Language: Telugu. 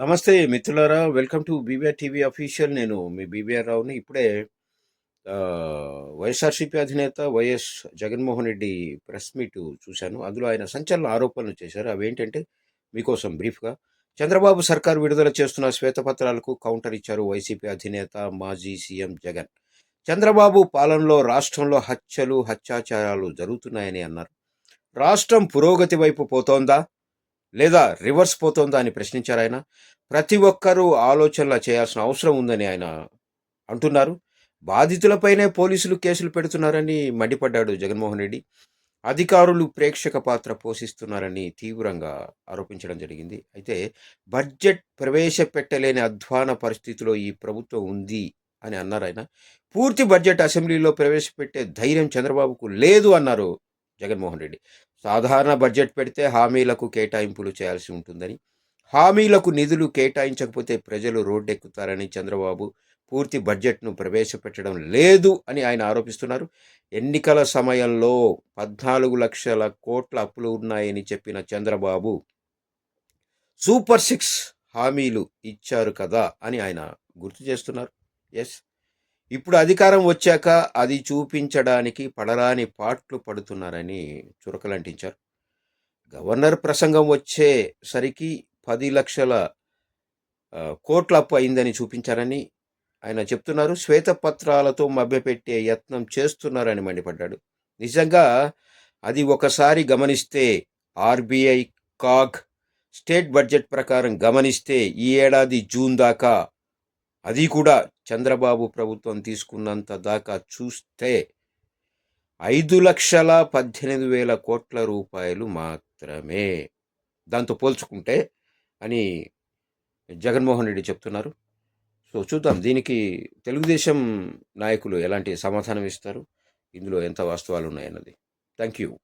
నమస్తే మిత్రులారా welcome to BBR TV official. నేను మీ బీబీఆర్ రావుని. ఇప్పుడే వైఎస్ఆర్సీపీ అధినేత వైఎస్ జగన్మోహన్ రెడ్డి ప్రెస్ మీట్ చూశాను. అందులో ఆయన సంచలన ఆరోపణలు చేశారు. అవేంటంటే మీకోసం బ్రీఫ్గా చంద్రబాబు సర్కార్ విడుదల చేస్తున్న శ్వేతపత్రాలకు కౌంటర్ ఇచ్చారు వైసీపీ అధినేత మాజీ సీఎం జగన్. చంద్రబాబు పాలనలో రాష్ట్రంలో హత్యలు హత్యాచారాలు జరుగుతున్నాయని అన్నారు. రాష్ట్రం పురోగతి వైపు పోతోందా? లేదా రివర్స్ పోతోందా అని ప్రశ్నించారు ఆయన. ప్రతి ఒక్కరూ ఆలోచనలు చేయాల్సిన అవసరం ఉందని ఆయన అంటున్నారు. బాధితులపైనే పోలీసులు కేసులు పెడుతున్నారని మండిపడ్డాడు జగన్మోహన్ రెడ్డి. అధికారులు ప్రేక్షక పాత్ర పోషిస్తున్నారని తీవ్రంగా ఆరోపించడం జరిగింది. అయితే బడ్జెట్ ప్రవేశపెట్టలేని అధ్వాన పరిస్థితిలో ఈ ప్రభుత్వం ఉంది అని అన్నారు ఆయన. పూర్తి బడ్జెట్ అసెంబ్లీలో ప్రవేశపెట్టే ధైర్యం చంద్రబాబుకు లేదు అన్నారు జగన్మోహన్ రెడ్డి. సాధారణ బడ్జెట్ పెడితే హామీలకు కేటాయింపులు చేయాల్సి ఉంటుందని హామీలకు నిధులు కేటాయించకపోతే ప్రజలు రోడ్డెక్కుతారని చంద్రబాబు పూర్తి బడ్జెట్ను ప్రవేశపెట్టడం లేదు అని ఆయన ఆరోపిస్తున్నారు. ఎన్నికల సమయంలో పద్నాలుగు లక్షల కోట్ల అప్పులు ఉన్నాయని చెప్పిన చంద్రబాబు సూపర్ సిక్స్ హామీలు ఇచ్చారు కదా అని ఆయన గుర్తు చేస్తున్నారు. ఎస్. ఇప్పుడు అధికారం వచ్చాక అది చూపించడానికి పడరాని పాట్లు పడుతున్నారని చురకలంటించారు గవర్నర్ ప్రసంగం వచ్చేసరికి పది లక్షల కోట్ల అప్పు అయిందని చూపించారని ఆయన చెప్తున్నారు. శ్వేతపత్రాలతో మభ్యపెట్టే యత్నం చేస్తున్నారని మండిపడ్డాడు. నిజంగా అది ఒకసారి గమనిస్తే ఆర్బీఐ కాగ్ స్టేట్ బడ్జెట్ ప్రకారం గమనిస్తే ఈ ఏడాది జూన్ దాకా అది కూడా చంద్రబాబు ప్రభుత్వం తీసుకున్నంత దాకా చూస్తే ఐదు లక్షల పద్దెనిమిది వేల కోట్ల రూపాయలు మాత్రమే. దాంతో పోల్చుకుంటే అని జగన్మోహన్ రెడ్డి చెప్తున్నారు. సో చూద్దాం. దీనికి తెలుగుదేశం నాయకులు ఎలాంటి సమాధానం ఇస్తారు? ఇందులో ఎంత వాస్తవాలు ఉన్నాయన్నది. Thank you